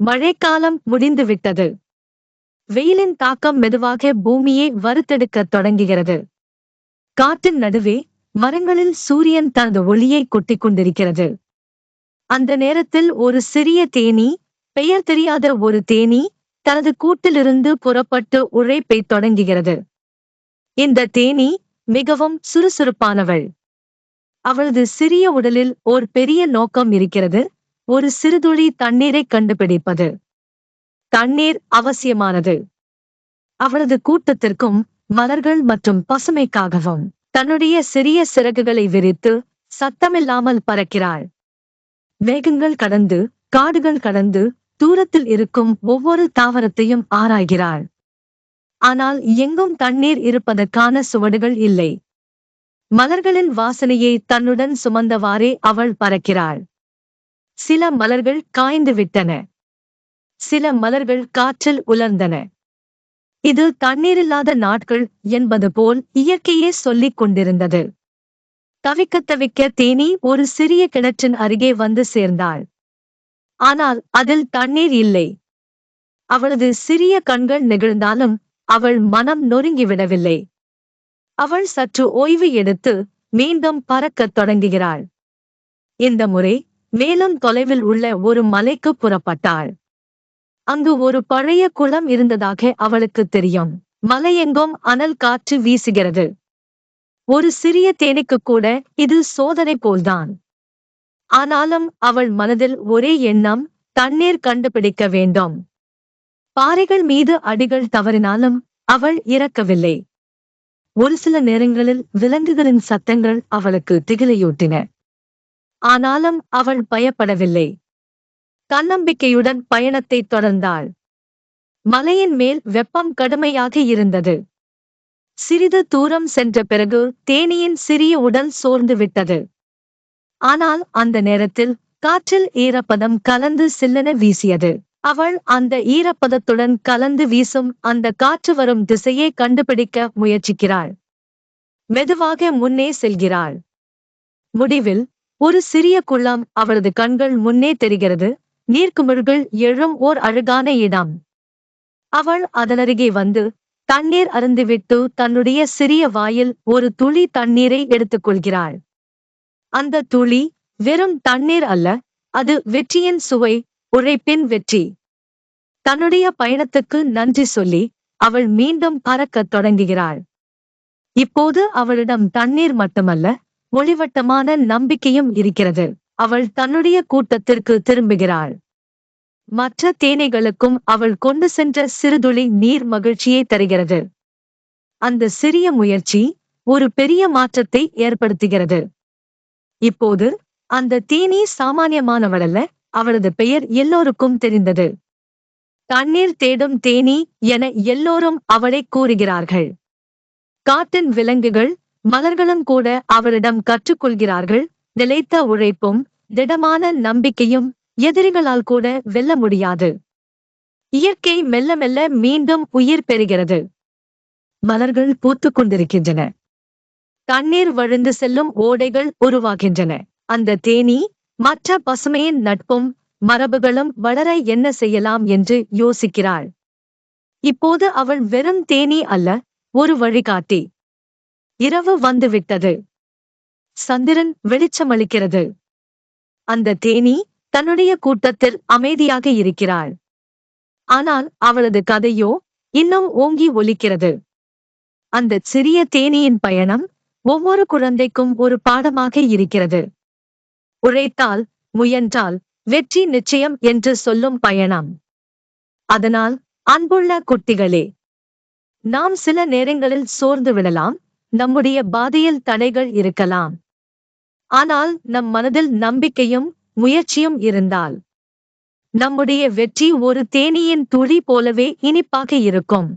மழைக்காலம் முடிந்துவிட்டது. வெயிலின் தாக்கம் மெதுவாக பூமியை வறுத்தெடுக்கத் தொடங்குகிறது. காட்டின் நடுவே மரங்களில் சூரியன் தனது ஒளியை கொட்டிக் கொண்டிருக்கிறது. அந்த நேரத்தில் ஒரு சிறிய தேனீ பெயர் தெரியாத ஒரு தேனீ தனது கூட்டிலிருந்து புறப்பட்டு உழைப்பை தொடங்குகிறது. இந்த தேனீ மிகவும் சுறுசுறுப்பானவள். அவளது சிறிய உடலில் ஓர் பெரிய நோக்கம் இருக்கிறது. ஒரு சிறுதுளி தண்ணீரைக் கண்டுபிடிப்பது. தண்ணீர் அவசியமானது. அவளது கூட்டத்திற்கும் மலர்கள் மற்றும் பசுமைக்காகவும் தன்னுடைய சிறிய சிறகுகளை விரித்து சத்தமில்லாமல் பறக்கிறாள். மேகங்கள் கடந்து காடுகள் கடந்து தூரத்தில் இருக்கும் ஒவ்வொரு தாவரத்தையும் ஆராய்கிறாள். ஆனால் எங்கும் தண்ணீர் இருப்பதற்கான சுவடுகள் இல்லை. மலர்களின் வாசனையை தன்னுடன் சுமந்தவாறே அவள் பறக்கிறாள். சில மலர்கள் காய்ந்து விட்டன. சில மலர்கள் காற்றில் உலர்ந்தன. இது தண்ணீரில்லாத நாட்கள் என்பது போல் இயற்கையே சொல்லிக் கொண்டிருந்தது. தவிக்க தவிக்க தேனி ஒரு சிறிய கிணற்றின் அருகே வந்து சேர்ந்தாள். ஆனால் அதில் தண்ணீர் இல்லை. அவளது சிறிய கண்கள் நெகிழ்ந்தாலும் அவள் மனம் நொறுங்கிவிடவில்லை. அவள் சற்று ஓய்வு எடுத்து மீண்டும் பறக்கத் தொடங்குகிறாள். இந்த முறை மேலும் தொலைவில் உள்ள ஒரு மலைக்கு புறப்பட்டாள். அங்கு ஒரு பழைய குளம் இருந்ததாக அவளுக்கு தெரியும். மலையெங்கும் அனல் காற்று வீசுகிறது. ஒரு சிறிய தேனுக்கு கூட இது சோதனை போல்தான். ஆனாலும் அவள் மனதில் ஒரே எண்ணம் தண்ணீர் கண்டுபிடிக்க வேண்டும். பாறைகள் மீது அடிகள் தவறினாலும் அவள் இறக்கவில்லை. ஒரு சில நேரங்களில் விலங்குகளின் சத்தங்கள் அவளுக்கு திகிலையூட்டின. ஆனாலும் அவள் பயப்படவில்லை. தன்னம்பிக்கையுடன் பயணத்தை தொடர்ந்தாள். மலையின் மேல் வெப்பம் கடுமையாக இருந்தது. சிறிது தூரம் சென்ற பிறகு தேனியின் சிறிய உடல் சோர்ந்து விட்டது. ஆனால் அந்த நேரத்தில் காற்றில் ஈரப்பதம் கலந்து சில்லென வீசியது. அவள் அந்த ஈரப்பதத்துடன் கலந்து வீசும் அந்த காற்று வரும் திசையை கண்டுபிடிக்க முயற்சிக்கிறாள். மெதுவாக முன்னே செல்கிறாள். முடிவில் ஒரு சிறிய குளம் அவளது கண்கள் முன்னே தெரிகிறது. நீர்க்குமிழ்கள் எழும் ஓர் அழகான இடம். அவள் அதனருகே வந்து தண்ணீர் அருந்துவிட்டு தன்னுடைய சிறிய வாயில் ஒரு துளி தண்ணீரை எடுத்துக்கொள்கிறாள் அந்த துளி வெறும் தண்ணீர் அல்ல அது வெற்றியின் சுவை உழைப்பின் வெற்றி. தன்னுடைய பயணத்துக்கு நன்றி சொல்லி அவள் மீண்டும் பறக்கத் தொடங்குகிறாள். இப்போது அவளிடம் தண்ணீர் மட்டுமல்ல ஒளிவட்டமான நம்பிக்கையும் இருக்கிறது. அவள் தன்னுடைய கூட்டத்திற்கு திரும்புகிறாள். மற்ற தேனைகளுக்கும் அவள் கொண்டு சென்ற சிறுதுளி நீர் மகிழ்ச்சியை தருகிறது. அந்த சிறிய முயற்சி ஒரு பெரிய மாற்றத்தை ஏற்படுத்துகிறது. இப்போது அந்த தேனீ சாமானியமானவளல்ல அவளது பெயர் எல்லோருக்கும் தெரிந்தது. தண்ணீர் தேடும் தேனீ என எல்லோரும் அவளை கூறுகிறார்கள். காட்டின் விலங்குகள் மலர்களும் கூட அவரிடம் கற்றுக்கொள்கிறார்கள். நிலைத்த உழைப்பும் திடமான நம்பிக்கையும் எதிரிகளால் கூட வெல்ல முடியாது. இயற்கை மெல்ல மெல்ல மீண்டும் உயிர் பெறுகிறது. மலர்கள் பூத்துக் கொண்டிருக்கின்றன. தண்ணீர் வழிந்து செல்லும் ஓடைகள் உருவாகின்றன. அந்த தேனீ மற்ற பசுமையின் நட்பும் மரபுகளும் வளர என்ன செய்யலாம் என்று யோசிக்கிறாள். இப்போது அவள் வெறும் தேனீ அல்ல ஒரு வழிகாட்டி. இரவு வந்துவிட்டது. சந்திரன் வெளிச்சமளிக்கிறது. அந்த தேனீ தன்னுடைய கூட்டத்தில் அமைதியாக இருக்கிறாள். ஆனால் அவளது கதையோ இன்னும் ஓங்கி ஒலிக்கிறது. அந்த சிறிய தேனியின் பயணம் ஒவ்வொரு குழந்தைக்கும் ஒரு பாடமாக இருக்கிறது. உழைத்தால் முயன்றால் வெற்றி நிச்சயம் என்று சொல்லும் பயணம். அதனால் அன்புள்ள குட்டிகளே நாம் சில நேரங்களில் சோர்ந்து விடலாம் நம்முடைய பாதையில் தடைகள் இருக்கலாம். ஆனால் நம் மனதில் நம்பிக்கையும் முயற்சியும் இருந்தால் நம்முடைய வெற்றி ஒரு தேனீயின் துளி போலவே இனிப்பாக இருக்கும்.